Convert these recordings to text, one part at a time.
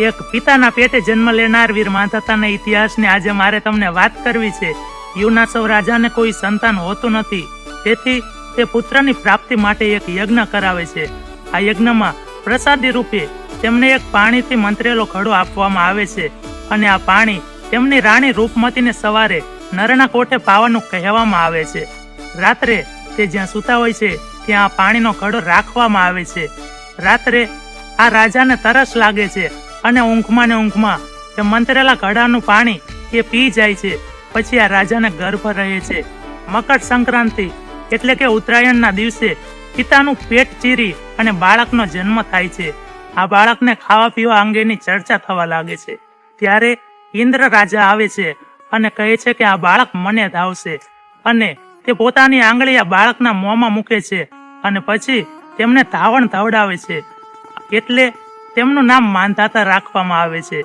એક પિતાના પેટે જન્મ લેનાર વીર માધાતાના ઇતિહાસને આજે મારે તમને વાત કરવી છે. યુનાસવ રાજાને કોઈ સંતાન હોતું નથી. તેથી તે પુત્રની પ્રાપ્તિ માટે એક યજ્ઞ કરાવે છે. આ યજ્ઞમાં પ્રસાદી રૂપે તેમને એક પાણીથી મંત્રેલો ઘડો આપવામાં આવે છે અને આ પાણી તેમની રાણી રૂપમતીને સવારે નરના કોઠે પાવાનું કહેવામાં આવે છે. રાત્રે તે જ્યાં સૂતા હોય છે, ત્યાં આ પાણીનો ઘડો રાખવામાં આવે છે. રાત્રે આ રાજાને તરસ લાગે છે અને ઊંઘમાં ને ઊંઘમાં તે મંતરેલા ઘડાનું પાણી એ પી જાય છે, પછી આ રાજાને ગર્ભ રહે છે. મકર સંક્રાંતિ એટલે કે ઉત્તરાયણના દિવસે પિતાનું પેટ ચીરી અને બાળકનો જન્મ થાય છે. આ બાળકને ખાવા પીવા અંગેની ચર્ચા થવા લાગે છે. ત્યારે ઇન્દ્ર રાજા આવે છે અને કહે છે કે આ બાળક મને ધાવશે અને તે પોતાની આંગળી આ બાળકના મોંમાં મૂકે છે અને પછી તેમને ધાવણ ધવડાવે છે. એટલે તેમનું નામ માનધાતા રાખવામાં આવે છે.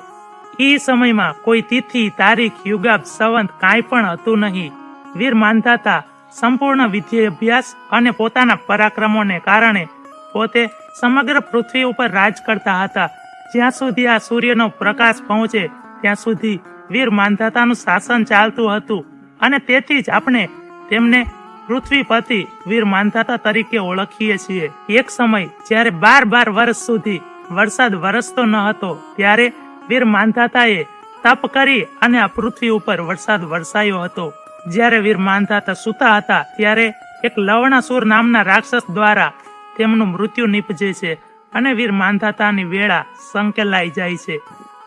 એ સમયમાં કોઈ તિથિ, તારીખ યુગાબ સંવંત કાંઈ પણ હતું નહીં. વીર માનધાતા સંપૂર્ણ વિદ્યાભ્યાસ અને પોતાના પરાક્રમોને કારણે પોતે સમગ્ર પૃથ્વી ઉપર રાજ કરતા હતા. જ્યાં સુધી આ સૂર્યનો પ્રકાશ પહોંચે, ત્યાં સુધી વીર માનધાતાનું શાસન ચાલતું હતું અને તેથી જ આપણે તેમને પૃથ્વીપતિ વીર માનધાતા તરીકે ઓળખીએ છીએ. એક સમય જ્યારે બાર બાર વર્ષ સુધી વરસાદ વરસતો ન હતો, ત્યારે વીર માનધાતાએ તપ કરી અને આ પૃથ્વી ઉપર વરસાદ વરસાયો હતો. જ્યારે વીર માનધાતા સૂતા હતા, ત્યારે એક લવણાસુર નામના રાક્ષસ દ્વારા તેમનું મૃત્યુ નીપજે છે અને વીર માનધાતાની વેળા સંકેલાઈ જાય છે.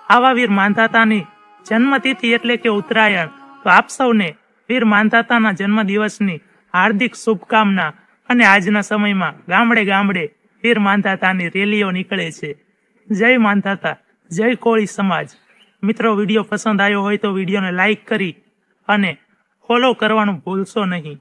આવા વીર માનધાતાની જન્મતિથિ એટલે કે ઉત્તરાયણ, તો આપ સૌને વીર માનધાતાના જન્મદિવસની હાર્દિક શુભકામના અને આજના સમયમાં ગામડે ગામડે વીર માનધાતાની રેલીઓ નીકળે છે. જય માનધાતા જય કોળી સમાજ. મિત્રો, વીડિયો પસંદ આવ્યો હોય તો વિડીયોને લાઈક કરી અને ફોલો કરવાનું ભૂલશો નહીં.